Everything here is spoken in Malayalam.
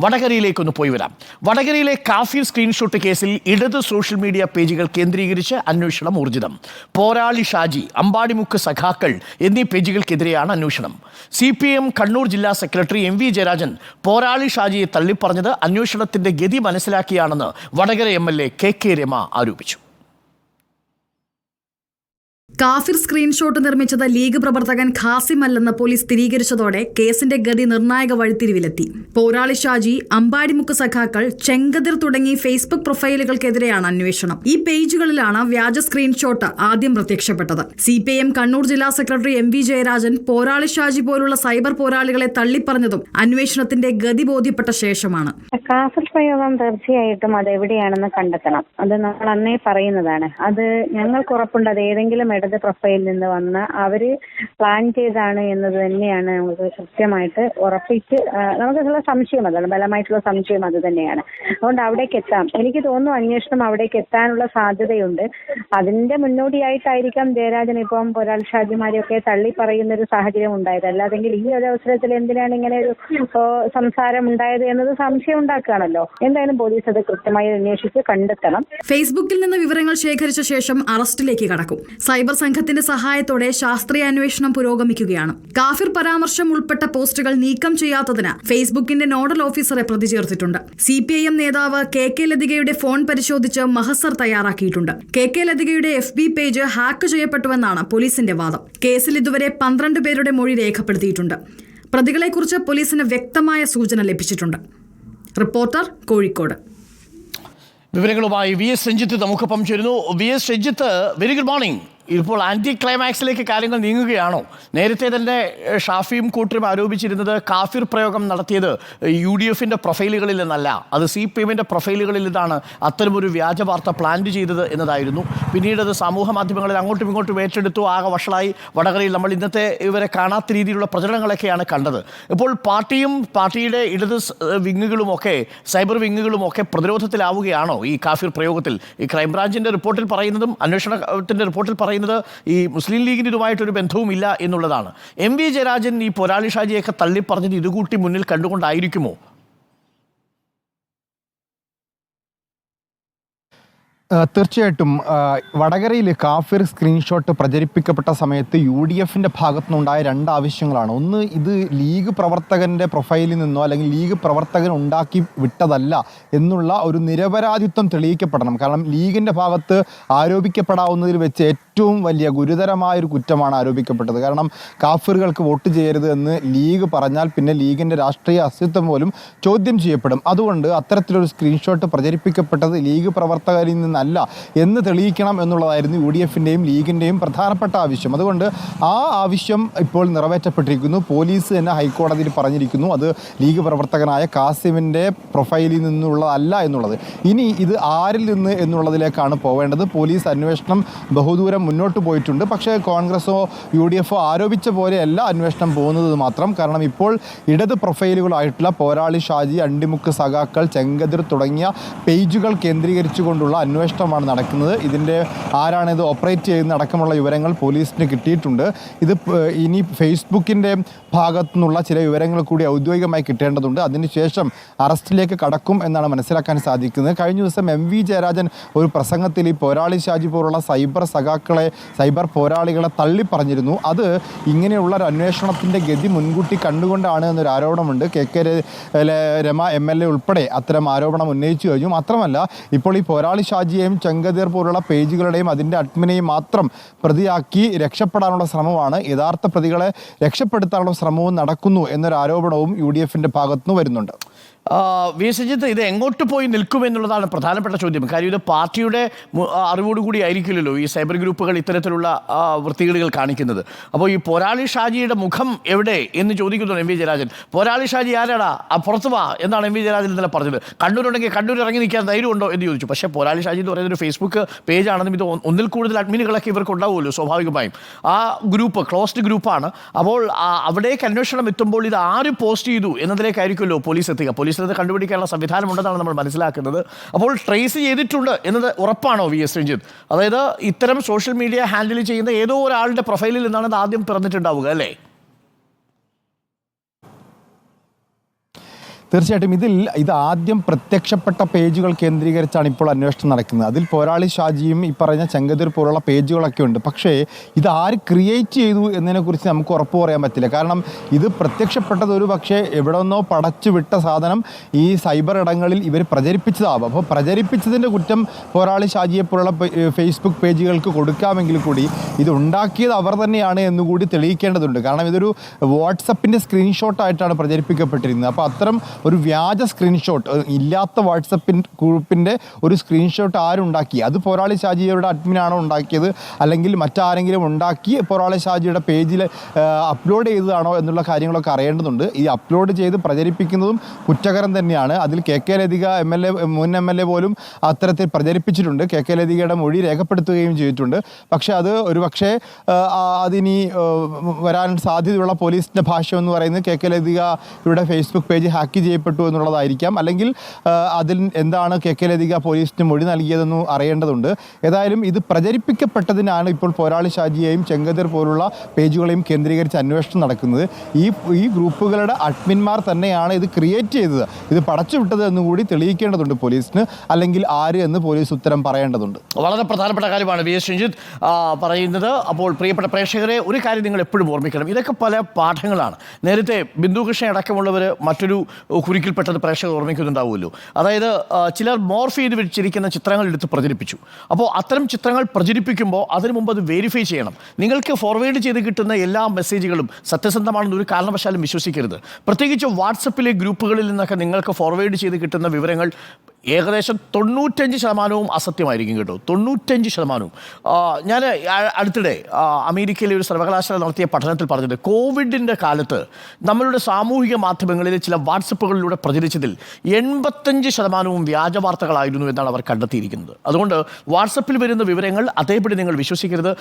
വടകരയിലേക്കൊന്ന് പോയി വരാം. വടകരയിലെ കാഫി സ്ക്രീൻഷോട്ട് കേസിൽ ഇടത് സോഷ്യൽ മീഡിയ പേജുകൾ കേന്ദ്രീകരിച്ച് അന്വേഷണം ഊർജിതം. പോരാളി ഷാജി അമ്പാടിമുക്ക് സഖാക്കൾ എന്നീ പേജുകൾക്കെതിരെയാണ് അന്വേഷണം. സി പി എം കണ്ണൂർ ജില്ലാ സെക്രട്ടറി എം വി ജയരാജൻ പോരാളി ഷാജിയെ തള്ളിപ്പറഞ്ഞത് അന്വേഷണത്തിന്റെ ഗതി മനസ്സിലാക്കിയാണെന്ന് Vadakara M L A K K Rema ആരോപിച്ചു. കാഫിർ സ്ക്രീൻഷോട്ട് നിർമ്മിച്ചത് ലീഗ് പ്രവർത്തകൻ ഖാസിം അല്ലെന്ന് പോലീസ് സ്ഥിരീകരിച്ചതോടെ കേസിന്റെ ഗതി നിർണായക വഴിത്തിരിവിലെത്തി. പോരാളി ഷാജി അമ്പാടിമുക്ക് സഖാക്കൾ ചെങ്കതിർ തുടങ്ങി ഫേസ്ബുക്ക് പ്രൊഫൈലുകൾക്കെതിരെയാണ് അന്വേഷണം. ഈ പേജുകളിലാണ് വ്യാജ സ്ക്രീൻഷോട്ട് ആദ്യം പ്രത്യക്ഷപ്പെട്ടത്. സി പി എം കണ്ണൂർ ജില്ലാ സെക്രട്ടറി എം വി ജയരാജൻ പോരാളി ഷാജി പോലുള്ള സൈബർ പോരാളികളെ തള്ളിപ്പറഞ്ഞതും അന്വേഷണത്തിന്റെ ഗതി ബോധ്യപ്പെട്ട ശേഷമാണ്. കാഫിർ പ്രയോഗം തീർച്ചയായിട്ടും അത് എവിടെയാണെന്ന് കണ്ടെത്തണം. അത് നമ്മൾ അന്നേ പറയുന്നതാണ്. അത് ഞങ്ങൾക്ക് ഉറപ്പുണ്ട്. അത് ഏതെങ്കിലും ഇടത് പ്രൊഫൈൽ നിന്ന് വന്ന അവർ പ്ലാൻ ചെയ്താണ് എന്നത് തന്നെയാണ് നമുക്ക് കൃത്യമായിട്ട് ഉറപ്പിച്ച് നമുക്കുള്ള സംശയം അതാണ് ബലമായിട്ടുള്ള സംശയം അത് തന്നെയാണ്. അതുകൊണ്ട് അവിടേക്ക് എത്താം. എനിക്ക് തോന്നുന്നു അന്വേഷണം അവിടേക്ക് എത്താനുള്ള സാധ്യതയുണ്ട്. അതിന്റെ മുന്നോടിയായിട്ടായിരിക്കാം ജയരാജൻ ഇപ്പം ഒരാൾ ഷാജിമാരെയൊക്കെ തള്ളി പറയുന്ന ഒരു സാഹചര്യം ഉണ്ടായത്. അല്ലാതെങ്കിൽ ഈ ഒരു അവസരത്തിൽ എന്തിനാണ് ഇങ്ങനെ ഒരു സംസാരം ഉണ്ടായത് എന്നത് സംശയം ഉണ്ടാക്കുകയാണല്ലോ. എന്തായാലും പോലീസ് അത് കൃത്യമായി അന്വേഷിച്ച് കണ്ടെത്തണം. ഫേസ്ബുക്കിൽ നിന്ന് വിവരങ്ങൾ ശേഖരിച്ച ശേഷം അറസ്റ്റിലേക്ക് കടക്കും. സൈബർ സംഘത്തിന്റെ സഹായത്തോടെ ശാസ്ത്രീയ അന്വേഷണം പുരോഗമിക്കുകയാണ്. കാഫിർ പരാമർശം ഉൾപ്പെട്ട പോസ്റ്റുകൾ നീക്കം ചെയ്യാത്തതിന് ഫേസ്ബുക്കിന്റെ നോഡൽ ഓഫീസറെ പ്രതിചേർത്തിട്ടുണ്ട് സി പി ഐ എം നേതാവ് കെ കെ ലതികയുടെ ഫോൺ പരിശോധിച്ച് മഹസർ തയ്യാറാക്കിയിട്ടുണ്ട്. കെ കെ ലതികയുടെ എഫ് ബി പേജ് ഹാക്ക് ചെയ്യപ്പെട്ടുവെന്നാണ് പോലീസിന്റെ വാദം. കേസിൽ ഇതുവരെ പന്ത്രണ്ട് പേരുടെ മൊഴി രേഖപ്പെടുത്തിയിട്ടുണ്ട്. പ്രതികളെക്കുറിച്ച് പോലീസിന് വ്യക്തമായ സൂചന ലഭിച്ചിട്ടുണ്ട്. റിപ്പോർട്ടർ കോഴിക്കോട്. വിവരങ്ങളുമായി വി എസ് രഞ്ജിത്ത് നമുക്കൊപ്പം ചേരുന്നു. V S Ranjith very good morning ഇപ്പോൾ ആന്റി ക്ലൈമാക്സിലേക്ക് കാര്യങ്ങൾ നീങ്ങുകയാണോ? നേരത്തെ തന്നെ ഷാഫിയും കൂട്ടരും ആരോപിച്ചിരുന്നത് കാഫിർ പ്രയോഗം നടത്തിയത് യു ഡി എഫിന്റെ പ്രൊഫൈലുകളിൽ നിന്നല്ല. അത് സി പി എമ്മിന്റെ പ്രൊഫൈലുകളിൽ നിന്നാണ് അത്തരമൊരു വ്യാജ വാർത്ത പ്ലാൻ ചെയ്തത് എന്നതായിരുന്നു. പിന്നീട് അത് സമൂഹ മാധ്യമങ്ങളിൽ അങ്ങോട്ടും ഇങ്ങോട്ടും ഏറ്റെടുത്തു ആകെ വഷളായി. വടകരയിൽ നമ്മൾ ഇന്നത്തെ ഇവരെ കാണാത്ത രീതിയിലുള്ള പ്രചരണങ്ങളൊക്കെയാണ് കണ്ടത്. ഇപ്പോൾ പാർട്ടിയും പാർട്ടിയുടെ ഇടത് വിങ്ങുകളുമൊക്കെ സൈബർ വിങ്ങുകളുമൊക്കെ പ്രതിരോധത്തിലാവുകയാണോ ഈ കാഫിർ പ്രയോഗത്തിൽ? ഈ ക്രൈംബ്രാഞ്ചിന്റെ റിപ്പോർട്ടിൽ പറയുന്നതും അന്വേഷണത്തിന്റെ റിപ്പോർട്ടിൽ പറയുന്നത് ഈ മുസ്ലിം ലീഗിന് ഇതുമായിട്ടൊരു ബന്ധവുമില്ല എന്നുള്ളതാണ്. എം വി ജയരാജൻ ഈ പൊരാളി ഷാജിയൊക്കെ തള്ളിപ്പറഞ്ഞത് ഇതുകൂട്ടി മുന്നിൽ കണ്ടുകൊണ്ടായിരിക്കുമോ? തീർച്ചയായിട്ടും വടകരയിൽ കാഫിർ സ്ക്രീൻഷോട്ട് പ്രചരിപ്പിക്കപ്പെട്ട സമയത്ത് യു ഡി എഫിന്റെ ഭാഗത്തുനിന്നുണ്ടായ രണ്ട് ആവശ്യങ്ങളാണ് ഒന്ന് ഇത് ലീഗ് പ്രവർത്തകന്റെ പ്രൊഫൈലിൽ നിന്നോ അല്ലെങ്കിൽ ലീഗ് പ്രവർത്തകൻ ഉണ്ടാക്കി വിട്ടതല്ല എന്നുള്ള ഒരു നിരപരാധിത്വം തെളിയിക്കപ്പെടണം. കാരണം ലീഗിന്റെ ഭാഗത്ത് ആരോപിക്കപ്പെടാവുന്നതിൽ വെച്ച് വലിയ ഗുരുതരമായ ഒരു കുറ്റമാണ് ആരോപിക്കപ്പെട്ടത്. കാരണം കാഫിറുകൾക്ക് വോട്ട് ചെയ്യരുത് എന്ന് ലീഗ് പറഞ്ഞാൽ പിന്നെ ലീഗിന്റെ രാഷ്ട്രീയ അസ്തിത്വം പോലും ചോദ്യം ചെയ്യപ്പെടും. അതുകൊണ്ട് അത്തരത്തിലൊരു സ്ക്രീൻഷോട്ട് പ്രചരിപ്പിക്കപ്പെട്ടത് ലീഗ് പ്രവർത്തകരിൽ നിന്നല്ല എന്ന് തെളിയിക്കണം എന്നുള്ളതായിരുന്നു യു ഡി എഫിന്റെയും ലീഗിന്റെയും പ്രധാനപ്പെട്ട ആവശ്യം. അതുകൊണ്ട് ആ ആവശ്യം ഇപ്പോൾ നിറവേറ്റപ്പെട്ടിരിക്കുന്നു. പോലീസ് തന്നെ ഹൈക്കോടതിയിൽ പറഞ്ഞിരിക്കുന്നു അത് ലീഗ് പ്രവർത്തകനായ കാസിമിന്റെ പ്രൊഫൈലിൽ നിന്നുള്ളതല്ല എന്നുള്ളത്. ഇനി ഇത് ആരിൽ നിന്ന് എന്നുള്ളതിലേക്കാണ് പോവേണ്ടത്. പോലീസ് അന്വേഷണം ബഹുദൂരം മുന്നോട്ട് പോയിട്ടുണ്ട്. പക്ഷേ കോൺഗ്രസോ യു ഡി എഫോ ആരോപിച്ച പോലെയല്ല അന്വേഷണം പോകുന്നത് മാത്രം. കാരണം ഇപ്പോൾ ഇടത് പ്രൊഫൈലുകളായിട്ടുള്ള പോരാളി ഷാജി അണ്ടിമുക്ക് സഖാക്കൾ ചെങ്കതിർ തുടങ്ങിയ പേജുകൾ കേന്ദ്രീകരിച്ചുകൊണ്ടുള്ള അന്വേഷണമാണ് നടക്കുന്നത്. ഇതിന്റെ ആരാണ് ഇത് ഓപ്പറേറ്റ് ചെയ്യുന്ന അടക്കമുള്ള വിവരങ്ങൾ പോലീസിന് കിട്ടിയിട്ടുണ്ട്. ഇത് ഇനി ഫേസ്ബുക്കിന്റെ ഭാഗത്തു നിന്നുള്ള ചില വിവരങ്ങൾ കൂടി ഔദ്യോഗികമായി കിട്ടേണ്ടതുണ്ട്. അതിനുശേഷം അറസ്റ്റിലേക്ക് കടക്കും എന്നാണ് മനസ്സിലാക്കാൻ സാധിക്കുന്നത്. കഴിഞ്ഞ ദിവസം എം വി ജയരാജൻ ഒരു പ്രസംഗത്തിൽ ഈ പോരാളി ഷാജി പോലുള്ള സൈബർ സഖാക്കളെ സൈബർ പോരാളികളെ തള്ളിപ്പറഞ്ഞിരുന്നു. അത് ഇങ്ങനെയുള്ള ഒരു അന്വേഷണത്തിന്റെ ഗതി മുൻകൂട്ടി കണ്ടുകൊണ്ടാണ് എന്നൊരു ആരോപണമുണ്ട്. K K Rema M L A ഉൾപ്പെടെ അത്തരം ആരോപണം ഉന്നയിച്ചു കഴിഞ്ഞു. മാത്രമല്ല ഇപ്പോൾ ഈ പോരാളി ഷാജിയെയും ചെങ്കതീർ പോലുള്ള പേജുകളുടെയും അതിന്റെ അഡ്മിനെയും മാത്രം പ്രതിയാക്കി രക്ഷപ്പെടാനുള്ള ശ്രമമാണ്. യഥാർത്ഥ പ്രതികളെ രക്ഷപ്പെടുത്താനുള്ള ശ്രമവും നടക്കുന്നു എന്നൊരു ആരോപണവും യു ഡി എഫിന്റെ ഭാഗത്തുനിന്ന് വരുന്നുണ്ട്. വി ഇത് എങ്ങോട്ട് പോയി നിൽക്കുമെന്നുള്ളതാണ് പ്രധാനപ്പെട്ട ചോദ്യം. കാര്യം ഇത് പാർട്ടിയുടെ അറിവോടുകൂടി ആയിരിക്കില്ലല്ലോ ഈ സൈബർ ഗ്രൂപ്പുകൾ ഇത്തരത്തിലുള്ള വൃത്തികേടുകൾ കാണിക്കുന്നത്. അപ്പോൾ ഈ പോരാളി ഷാജിയുടെ മുഖം എവിടെ എന്ന് ചോദിക്കുന്നു എം വി ജയരാജൻ. പോരാളി ഷാജി ആരാടാ? പുറത്ത് വാ എന്നാണ് എം വി ജയരാജൻ ഇന്നലെ പറഞ്ഞത്. കണ്ണൂരുണ്ടെങ്കിൽ കണ്ണൂർ ഇറങ്ങി നിൽക്കാൻ ധൈര്യമുണ്ടോ എന്ന് ചോദിച്ചു. പക്ഷേ പോരാളി ഷാജി എന്ന് പറയുന്ന ഒരു ഫേസ്ബുക്ക് പേജാണെന്നും ഇത് ഒന്നിൽ കൂടുതൽ അഡ്മിനുകളൊക്കെ ഇവർക്ക് ഉണ്ടാവുമല്ലോ സ്വാഭാവികമായും. ആ ഗ്രൂപ്പ് ക്ലോസ്ഡ് ഗ്രൂപ്പാണ്. അപ്പോൾ അവിടേക്ക് അന്വേഷണം എത്തുമ്പോൾ ഇത് ആര് പോസ്റ്റ് ചെയ്തു എന്നതിലേക്കായിരിക്കുമല്ലോ പോലീസ് എത്തുക. പോലീസിന് അത് കണ്ടുപിടിക്കാനുള്ള സംവിധാനം ഉണ്ടെന്നാണ് നമ്മൾ മനസ്സിലാക്കുന്നത്. അപ്പോൾ ട്രേസ് ചെയ്തിട്ടുണ്ട് എന്നത് ഉറപ്പാണോ വി എസ് രഞ്ജിത്ത്? അതായത് ഇത്തരം സോഷ്യൽ മീഡിയ ഹാൻഡിൽ ചെയ്യുന്ന ഏതോ ഒരാളുടെ പ്രൊഫൈലിൽ നിന്നാണ് ഇത് ആദ്യം പിറന്നിട്ടുണ്ടാവുക അല്ലേ? തീർച്ചയായിട്ടും ഇതിൽ ഇത് ആദ്യം പ്രത്യക്ഷപ്പെട്ട പേജുകൾ കേന്ദ്രീകരിച്ചാണ് ഇപ്പോൾ അന്വേഷണം നടക്കുന്നത്. അതിൽ പോരാളി ഷാജിയും ഈ പറഞ്ഞ ചെങ്കതിർ പോലുള്ള പേജുകളൊക്കെ ഉണ്ട്. പക്ഷേ ഇത് ആര് ക്രിയേറ്റ് ചെയ്തു എന്നതിനെക്കുറിച്ച് നമുക്ക് ഉറപ്പ് പറയാൻ പറ്റില്ല. കാരണം ഇത് പ്രത്യക്ഷപ്പെട്ടത് ഒരു പക്ഷേ എവിടെ നിന്നോ പടച്ചു വിട്ട സാധനം ഈ സൈബർ ഇടങ്ങളിൽ ഇവർ പ്രചരിപ്പിച്ചതാവും. അപ്പോൾ പ്രചരിപ്പിച്ചതിന്റെ കുറ്റം പോരാളി ഷാജിയെ പോലുള്ള ഫേസ്ബുക്ക് പേജുകൾക്ക് കൊടുക്കാമെങ്കിൽ കൂടി ഇത് ഉണ്ടാക്കിയത് അവർ തന്നെയാണ് എന്നുകൂടി തെളിയിക്കേണ്ടതുണ്ട്. കാരണം ഇതൊരു വാട്സപ്പിന്റെ സ്ക്രീൻഷോട്ടായിട്ടാണ് പ്രചരിപ്പിക്കപ്പെട്ടിരുന്നത്. അപ്പോൾ അത്തരം ഒരു വ്യാജ സ്ക്രീൻഷോട്ട് ഇല്ലാത്ത വാട്സപ്പിൻ ഗ്രൂപ്പിന്റെ ഒരു സ്ക്രീൻഷോട്ട് ആരുണ്ടാക്കി? അത് പോരാളി ഷാജിയുടെ അഡ്മിനാണോ ഉണ്ടാക്കിയത്? അല്ലെങ്കിൽ മറ്റാരെങ്കിലും ഉണ്ടാക്കി പോരാളി ഷാജിയുടെ പേജിൽ അപ്ലോഡ് ചെയ്തതാണോ എന്നുള്ള കാര്യങ്ങളൊക്കെ അറിയേണ്ടതുണ്ട്. ഈ അപ്ലോഡ് ചെയ്ത് പ്രചരിപ്പിക്കുന്നതും കുറ്റകരം തന്നെയാണ്. അതിൽ K K Lathika M L A മുൻ എം എൽ എ പോലും അത്തരത്തിൽ പ്രചരിപ്പിച്ചിട്ടുണ്ട്. കെ കെ ലതികയുടെ മൊഴി രേഖപ്പെടുത്തുകയും ചെയ്തിട്ടുണ്ട്. പക്ഷേ അത് ഒരു പക്ഷേ അതിനി വരാൻ സാധ്യതയുള്ള പോലീസിന്റെ ഭാഷ എന്ന് പറയുന്നത് കെ കെ ലതികയുടെ ഫേസ്ബുക്ക് പേജ് ഹാക്ക് ചെയ്യപ്പെട്ടു എന്നുള്ളതായിരിക്കാം. അല്ലെങ്കിൽ അതിൽ എന്താണ് കെ കെ ലതിക പോലീസിന് മൊഴി നൽകിയതെന്ന് അറിയേണ്ടതുണ്ട്. ഏതായാലും ഇത് പ്രചരിപ്പിക്കപ്പെട്ടതിനാണ് ഇപ്പോൾ പോരാളി ഷാജിയെയും ചെങ്കതിർ പോലുള്ള പേജുകളെയും കേന്ദ്രീകരിച്ച് അന്വേഷണം നടക്കുന്നത്. ഈ ഈ ഗ്രൂപ്പുകളുടെ അഡ്മിന്മാർ തന്നെയാണ് ഇത് ക്രിയേറ്റ് ചെയ്തത്. ഇത് പടച്ചുവിട്ടത് എന്നുകൂടി തെളിയിക്കേണ്ടതുണ്ട് പോലീസിന്. അല്ലെങ്കിൽ ആര് എന്ന് പോലീസ് ഉത്തരം പറയേണ്ടതുണ്ട്. വളരെ പ്രധാനപ്പെട്ട കാര്യമാണ് വി എസ് രഞ്ജിത്ത് പറയുന്നത്. അപ്പോൾ പ്രിയപ്പെട്ട പ്രേക്ഷകരെ ഒരു കാര്യം നിങ്ങൾ എപ്പോഴും ഓർമ്മിക്കണം. ഇതൊക്കെ പല പാഠങ്ങളാണ്. നേരത്തെ ബിന്ദു കൃഷ്ണ അടക്കമുള്ളവർ മറ്റൊരു കുരുക്കിൽപ്പെട്ടത് പ്രേക്ഷകർ ഓർമ്മിക്കുന്നുണ്ടാവുമല്ലോ. അതായത് ചിലർ മോർഫ് ചെയ്ത് വെച്ചിരിക്കുന്ന ചിത്രങ്ങൾ എടുത്ത് പ്രചരിപ്പിച്ചു. അപ്പോൾ അത്തരം ചിത്രങ്ങൾ പ്രചരിപ്പിക്കുമ്പോൾ അതിനു മുമ്പ് അത് വെരിഫൈ ചെയ്യണം. നിങ്ങൾക്ക് ഫോർവേഡ് ചെയ്ത് കിട്ടുന്ന എല്ലാ മെസ്സേജുകളും സത്യസന്ധമാണെന്ന് ഒരു കാരണവശാലും വിശ്വസിക്കരുത്. പ്രത്യേകിച്ച് വാട്സപ്പിലെ ഗ്രൂപ്പുകളിൽ നിന്നൊക്കെ നിങ്ങൾക്ക് ഫോർവേഡ് ചെയ്ത് കിട്ടുന്ന വിവരങ്ങൾ ഏകദേശം തൊണ്ണൂറ്റഞ്ച് ശതമാനവും അസത്യമായിരിക്കും കേട്ടോ. തൊണ്ണൂറ്റഞ്ച് ശതമാനവും. ഞാൻ അടുത്തിടെ അമേരിക്കയിലെ ഒരു സർവകലാശാല നടത്തിയ പഠനത്തിൽ പറഞ്ഞത് കോവിഡിന്റെ കാലത്ത് നമ്മളുടെ സാമൂഹിക മാധ്യമങ്ങളിലെ ചില വാട്സപ്പുകളിലൂടെ പ്രചരിച്ചതിൽ എൺപത്തഞ്ച് ശതമാനവും വ്യാജ വാർത്തകളായിരുന്നു എന്നാണ് അവർ കണ്ടെത്തിയിരിക്കുന്നത്. അതുകൊണ്ട് വാട്സപ്പിൽ വരുന്ന വിവരങ്ങൾ അതേപടി നിങ്ങൾ വിശ്വസിക്കരുത്.